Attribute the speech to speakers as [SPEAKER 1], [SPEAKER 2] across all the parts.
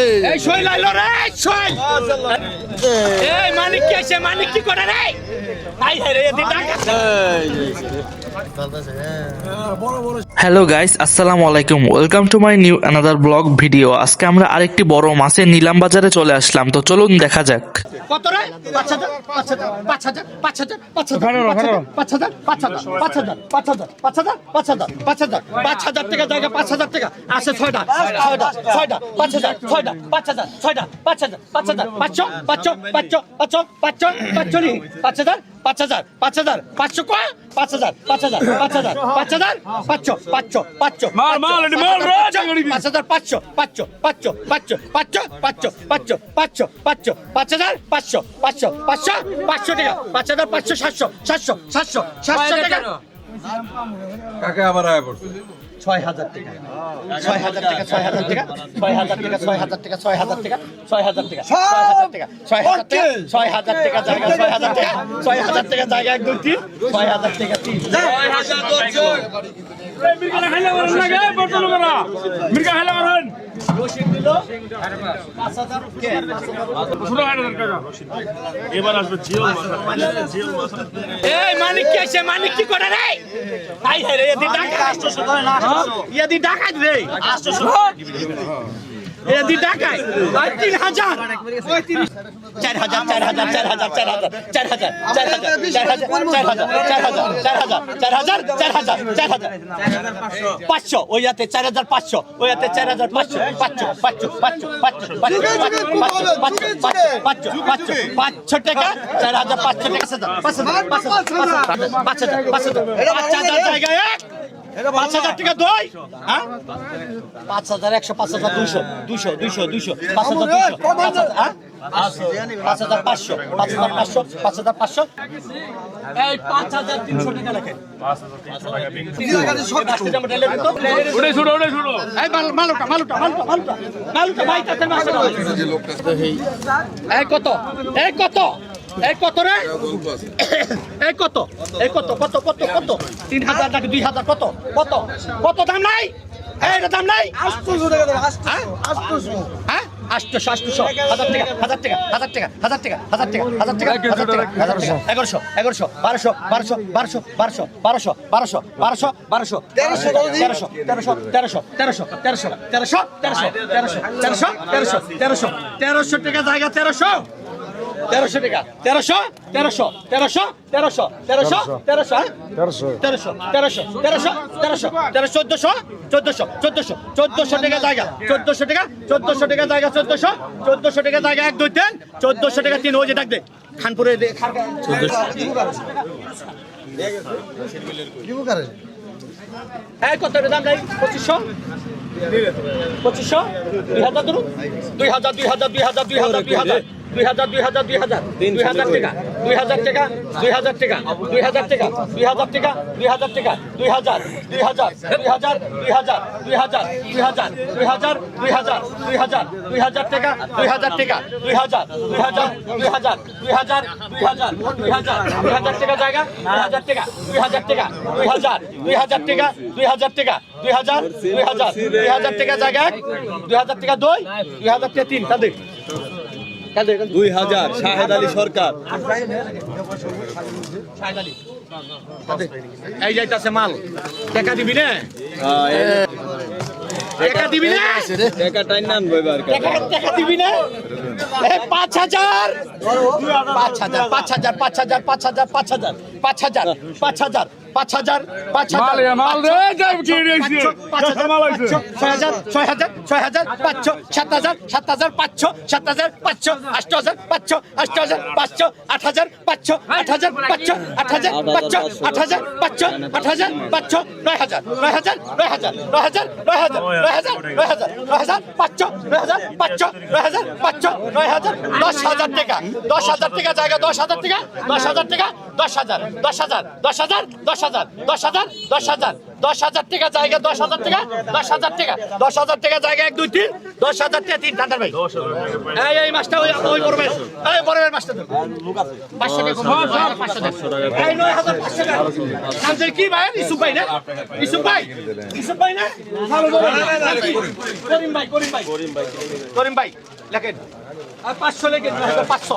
[SPEAKER 1] এই শৈল লাইলো রে শৈল। এই মানিক কি আছে মানিক কি করে রে? আই হে রে এদি টাকা
[SPEAKER 2] হ্যালো গাইস আসসালামু আলাইকুম। Welcome to my new another blog video. আজকে আমরা আরেকটি বড় মাছের নিলাম বাজারে চলে আসলাম। তো চলুন দেখা যাক।
[SPEAKER 1] কত রে পাঁচ হাজার পাঁচ হাজার পাঁচ হাজার পাঁচ হাজার পাঁচ হাজার পাঁচ হাজার পাঁচ হাজার পাঁচ হাজার পাঁচ হাজার পাঁচ হাজার পাঁচ হাজার পাঁচ হাজার পাঁচ হাজার টাকা জায়গা পাঁচ হাজার টাকা আসে ছয়টা ছয়টা ছয়টা পাঁচ হাজার ছয়টা পাঁচ হাজার ছয়টা পাঁচ হাজার পাঁচ হাজার পাঁচশো পাঁচশো পাঁচশো পাঁচশো পাঁচশো পাঁচশো নি পাঁচ হাজার পাঁচ হাজার পাঁচ হাজার পাঁচশো কয় পাঁচ হাজার পাঁচ হাজার পাঁচ হাজার পাঁচ হাজার পাঁচশো পাঁচশো পাঁচশো। পাঁচ হাজার পাঁচশো পাঁচশো পাঁচশো পাঁচশো পাঁচশো পাঁচশো পাঁচশো পাঁচশো পাঁচশো পাঁচ হাজার পাঁচশো পাঁচশো পাঁচশো পাঁচশো টাকা পাঁচ হাজার পাঁচশো সাতশো সাতশো সাতশো সাতশো টাকা
[SPEAKER 3] কাকে আবার আয় পড়ছে
[SPEAKER 1] ছয় হাজার টাকা ছয় হাজার টাকা ছয় হাজার টাকা ছয় হাজার টাকা ছয় হাজার টাকা ছয় হাজার টাকা ছয় হাজার টাকা ছয় হাজার টাকা ছয় হাজার টাকা ছয় হাজার টাকা জায়গা ছয় হাজার টাকা ছয় হাজার টাকা জায়গা এক দুই তিন ছয় হাজার টাকা তিন
[SPEAKER 3] মির্গা খাইলে মির্গা খাইলে
[SPEAKER 1] মূল্য মানিক কি আছে মানিক কি করে রে? তাই রে এদি ডাকাত। না 800 এদি ডাকাত রে। 800 এটা দি টাকায় আর তিন হাজার চার হাজার চার হাজার চার হাজার চার হাজার চার হাজার চার হাজার চার হাজার চার হাজার পাঁচশো ওই হাতে চার হাজার পাঁচশো ওই হাতে চার হাজার পাঁচশো পাঁচশো পাঁচশো পাঁচশো পাঁচশো পাঁচশো পাঁচশো পাঁচশো টাকা চার হাজার পাঁচশো টাকা পাঁচ হাজার পাঁচ হাজার পাঁচ হাজার পাঁচ হাজার পাঁচ পাঁচ হাজার টাকা দুই? হ্যাঁ? পাঁচ হাজার একশো পাঁচ হাজার দুইশো দুইশো দুইশো দুইশো পাঁচ হাজার দুইশো পাঁচ হাজার হ্যাঁ? পাঁচ হাজার পাঁচশো পাঁচ হাজার পাঁচশো পাঁচ হাজার পাঁচশো। এই পাঁচ হাজার তিনশো টাকা লেখেন। কত? এই কত? এই কত রে এই কত এই কত কত কত কত তিন হাজার নাকি দুই হাজার কত কত কত দাম নাই দাম হ্যাঁ হ্যাঁ আটশোশো হাজার টাকা হাজার টাকা হাজার টাকা হাজার টাকা হাজার টাকা হাজার টাকা হাজার টাকা হাজার টাকা এগারোশো এগারোশো বারোশো বারোশো বারোশো বারোশো বারোশো বারোশো বারোশো বারোশো তেরোশো তেরোশো তেরোশো তেরোশো তেরোশো তেরোশো তেরোশো তেরোশো তেরোশো তেরোশো তেরোশো তেরোশো তেরোশো টাকা জায়গা তেরোশো তেরোশো টাকা। তেরোশো? তেরোশো? তেরোশো? তেরোশো? তেরোশো? তেরোশো। তেরোশো তেরোশো। তেরোশো তেরোশো তেরোশো তেরোশো চোদ্দশো চোদ্দশো চোদ্দশো চোদ্দশো টাকা জায়গা। চোদ্দশো টাকা চোদ্দশো টাকা জায়গা চোদ্দশো চোদ্দশো টাকা জায়গা এক দুই তিন চোদ্দশো টাকা তিন ওই যে ডাক দে। খানপুরে এই কত দাম নাই পঁচিশশো? পঁচিশশো? দুই হাজার দুই হাজার দুই হাজার দুই হাজার দুই হাজার দুই হাজার। দুই হাজার দুই হাজার দুই হাজার দুই হাজার টাকা দুই হাজার টাকা দুই হাজার টাকা দুই হাজার টাকা দুই হাজার টাকা দুই হাজার টাকা দুই হাজার দুই হাজার দুই হাজার দুই হাজার দুই হাজার দুই হাজার দুই হাজার দুই হাজার দুই হাজার দুই হাজার টাকা দুই হাজার টাকা দুই হাজার দুই হাজার দুই হাজার দুই হাজার দুই হাজার দুই হাজার দুই হাজার টাকা জায়গা দুই হাজার টাকা দুই হাজার টাকা দুই হাজার দুই হাজার টাকা দুই হাজার টাকা দুই হাজার দুই হাজার দুই হাজার টাকা জায়গা দুই হাজার টাকা দুই দুই হাজার টাকা তিন কাদের কাদের
[SPEAKER 4] দুই হাজার শাহেদ আলী সরকার।
[SPEAKER 1] এই যাইতাছে মাল। টাকা দিবি না? টাকা দিবি না?
[SPEAKER 4] টাকা টাইন নান
[SPEAKER 1] টাকা দিবি না? পাঁচ হাজার পাঁচ হাজার পাঁচ হাজার পাঁচ হাজার পাঁচ হাজার পাঁচ হাজার পাঁচ হাজার পাঁচ হাজার পাঁচ হাজার পাঁচ হাজার। ছয় হাজার ছয় হাজার ছয় হাজার পাঁচশো সাত হাজার সাত হাজার পাঁচশো সাত হাজার পাঁচশো আষ্ট হাজার পাঁচশো আষ্ট হাজার পাঁচশো আট হাজার পাঁচশো আট হাজার পাঁচশো আট হাজার পাঁচশো আট হাজার পাঁচশো আট হাজার পাঁচশো নয় হাজার নয় হাজার নয় হাজার নয় হাজার নয় হাজার নয় হাজার নয় হাজার নয় হাজার পাঁচশো নয় হাজার পাঁচশো নয় হাজার পাঁচশো নয় হাজার, দশ হাজার টাকা। দশ হাজার টাকা জায়গা, দশ হাজার টাকা, দশ হাজার টাকা, দশ হাজার দশ হাজার দশ হাজার দশ হাজার দশ হাজার দশ হাজার দশ হাজার টাকা জায়গা, দশ হাজার টাকা, দশ হাজার টাকা। দশ হাজার টাকা জায়গা, এক, দুই, তিন, দশ হাজার টাকা, তিন ঠান্ডার ভাই এই এই মাছটা ওই ওই বড় এই বড় ভাই মাছটা পাঁচশো টাকা হাজার কি ভাই? ইসুফ ভাই না? ইসুফ ভাই? ইসুফ ভাই না? বড় ভাই। করিম ভাই। করিম ভাই করিম ভাই। লেখেন। পাঁচশো লেগে পাঁচশো।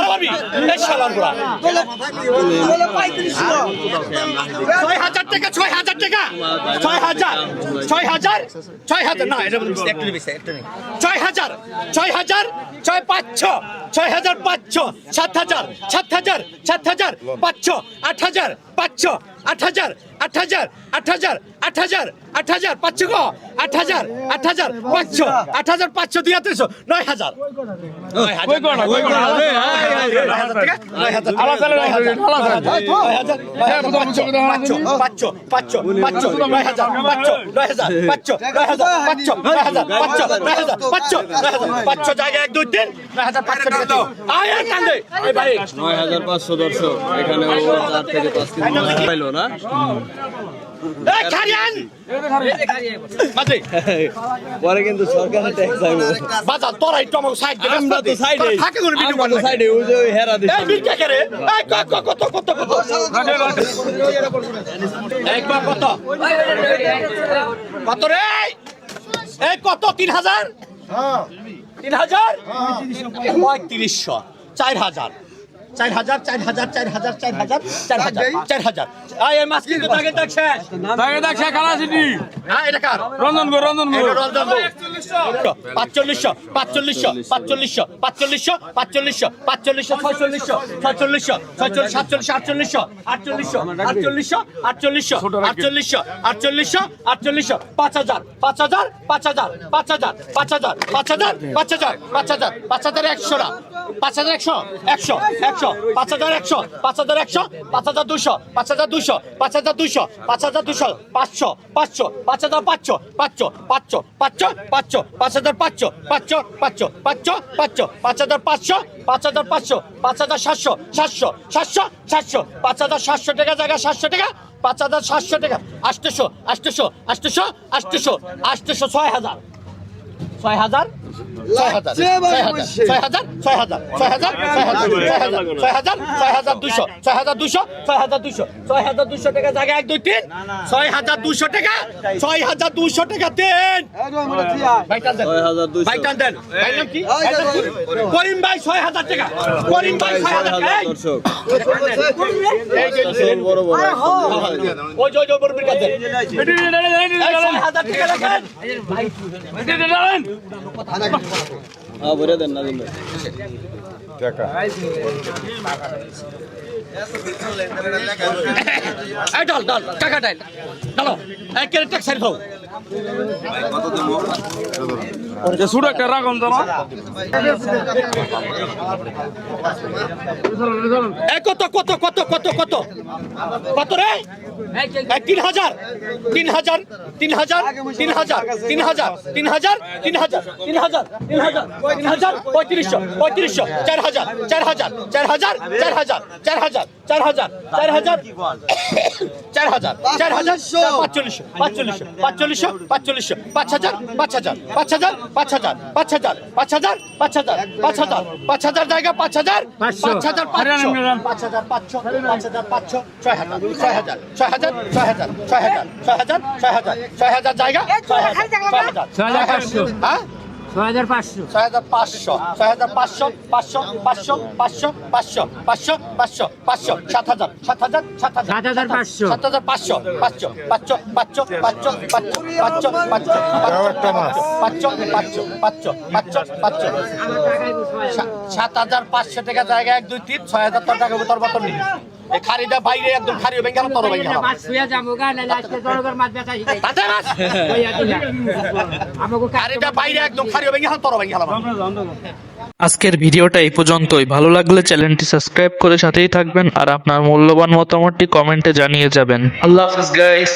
[SPEAKER 1] চাইলে পারবি এই শালার গুড়া ছয় হাজার টাকা ছয় হাজার টাকা। ছয় হাজার ছয় হাজার ছয় হাজার। না এটা বলছি একটু বেশি একটু নেই ছয় হাজার ছয় হাজার ছয় পাঁচশো ছয় হাজার পাঁচশো সাত হাজার সাত হাজার সাত হাজার পাঁচশো আট হাজার পাঁচশো আট হাজার আট হাজার আট হাজার আট হাজার আট হাজার পাঁচশো ক আট হাজার আট হাজার পাঁচশো আট হাজার পাঁচশো দিয়া হাজার নয় হাজার পাঁচশো জায়গা এক দুই তিন নয় হাজার পাঁচশো টাকা ভাই
[SPEAKER 4] নয় হাজার পাঁচশো দর্শক এখানে চার থেকে পাঁচ পাইলো না?
[SPEAKER 1] এই খারিয়ান! মাঝে
[SPEAKER 4] পরে কিন্তু সরকার ট্যাক্স আইবো
[SPEAKER 1] বাজার তোরা একটু আমাকে সাইড দে
[SPEAKER 4] আমরা তো সাইডে
[SPEAKER 1] থাকে কোনো ভিডিও
[SPEAKER 4] আমরা সাইডে ওই যে হেরা
[SPEAKER 1] এই বিল কে রে? এই কত কত কত কত? একবার কত? কত রে? এই কত? তিন হাজার? তিন হাজার? পঁয়ত্রিশশো। চার হাজার। চার হাজার চার হাজার চার হাজার চার হাজার চার হাজার চার হাজার। এই এই মাছ কিন্তু তাকে দেখ শেষ
[SPEAKER 3] তাকে দেখ সে খালা সিটি।
[SPEAKER 1] হ্যাঁ এটা কার?
[SPEAKER 3] রঞ্জন গো রঞ্জন গো।
[SPEAKER 1] রঞ্জন গো। পাঁচচল্লিশশো পাঁচচল্লিশশো পাঁচচল্লিশশো পাঁচচল্লিশশো পাঁচচল্লিশশো পাঁচচল্লিশশো ছয়চল্লিশশো ছয়চল্লিশশো ছয়চল্লিশ সাতচল্লিশ আটচল্লিশশো আটচল্লিশশো আটচল্লিশশো আটচল্লিশশো আটচল্লিশশো আটচল্লিশশো আটচল্লিশশো পাঁচ হাজার পাঁচ হাজার পাঁচ হাজার পাঁচ হাজার পাঁচ হাজার পাঁচ হাজার পাঁচ হাজার পাঁচ হাজার পাঁচ হাজার একশো না পাঁচ হাজার একশো একশো একশো পাঁচ হাজার একশো পাঁচ হাজার একশো পাঁচ হাজার দুশো পাঁচ হাজার দুশো পাঁচ হাজার দুশো পাঁচ হাজার দুশো পাঁচশো পাঁচশো পাঁচ হাজার পাঁচশো পাঁচশো পাঁচশো পাঁচশো পাঁচশো পাঁচ হাজার পাঁচশো পাঁচশো পাঁচশো পাঁচশো পাঁচশো পাঁচ হাজার পাঁচশো পাঁচ হাজার পাঁচশো পাঁচ হাজার সাতশো সাতশো সাতশো সাতশো পাঁচ হাজার সাতশো টাকা জায়গা সাতশো টাকা পাঁচ হাজার সাতশো টাকা আটশোশো আটশোশো আটশোশো আটশোশো আটশোশো ছয় হাজার ছয় হাজার ছয় হাজার ছয় হাজার ছয় হাজার ছয় হাজার ছয় হাজার ছয় হাজার দুশো ছয় হাজার দুশো ছয় হাজার দুশো ছয় হাজার দুশো টাকা জায়গা এক দুই ছয় হাজার টাকা ছয় হাজার টাকা তিন ভাই টান দেন করিম ভাই ছয় হাজার টাকা করিম ভাই ছয় হাজার টাকা ছয় হাজার টাকা রাখেন
[SPEAKER 4] হ্যাঁ ভরে দেন না ভাই।
[SPEAKER 1] এই ডাল ডাল টাকা ডাল ডালো এক কেজি ট্যাক্স খাও।
[SPEAKER 3] সুর একটা রাখুন
[SPEAKER 1] কত কত কত কত কত? কত রে? তিন হাজার। তিন হাজার তিন হাজার তিন হাজার তিন হাজার তিন হাজার তিন হাজার তিন হাজার তিন হাজার তিন হাজার, পঁয়ত্রিশশো পঁয়ত্রিশশো চার হাজার চার হাজার চার হাজার চার হাজার চার হাজার চার হাজার চার হাজার চার হাজার পাঁচচল্লিশশো পাঁচচল্লিশশো পাঁচচল্লিশশো পাঁচচল্লিশশো পাঁচ হাজার পাঁচ হাজার পাঁচ হাজার পাঁচ হাজার পাঁচ হাজার পাঁচ হাজার পাঁচ হাজার পাঁচ হাজার পাঁচ হাজার জায়গা পাঁচ হাজার পাঁচ হাজার পাঁচশো পাঁচ হাজার পাঁচশো পাঁচ হাজার পাঁচশো ছয় হাজার ছয় হাজার ছয় হাজার ছয় হাজার ছয় হাজার ছয় হাজার ছয় হাজার ছয় হাজার জায়গা ছয় হাজার ছয় হাজার ছয় হাজার হ্যাঁ? ছয় হাজার পাঁচশো ছয় হাজার পাঁচশো পাঁচশো পাঁচশো পাঁচশো পাঁচশো পাঁচশো পাঁচশো পাঁচশো সাত হাজার সাত হাজার সাত হাজার সাত হাজার পাঁচশো সাত হাজার পাঁচশো পাঁচশো পাঁচশো পাঁচশো পাঁচশো পাঁচশো পাঁচশো পাঁচশো পাঁচশো পাঁচশো পাঁচশো পাঁচশো পাঁচশো সাত হাজার পাঁচশো টাকা জায়গা এক দুই তিন ছয় হাজার টাকা তোর নেই খারিটা বাইরে একদম খারি
[SPEAKER 5] মাছ শুয়া যাব গা না আজকে মাছ বেচা শিখাই
[SPEAKER 1] তাতে মাছ?
[SPEAKER 5] আমাকে
[SPEAKER 1] খারিটা বাইরে একদম খারি
[SPEAKER 2] আজকের ভিডিওটা এই পর্যন্তই। ভালো লাগলে চ্যানেলটি সাবস্ক্রাইব করে সাথেই থাকবেন আর আপনার মূল্যবান মতামতটি কমেন্টে জানিয়ে যাবেন। আল্লাহ হাফিজ গাইস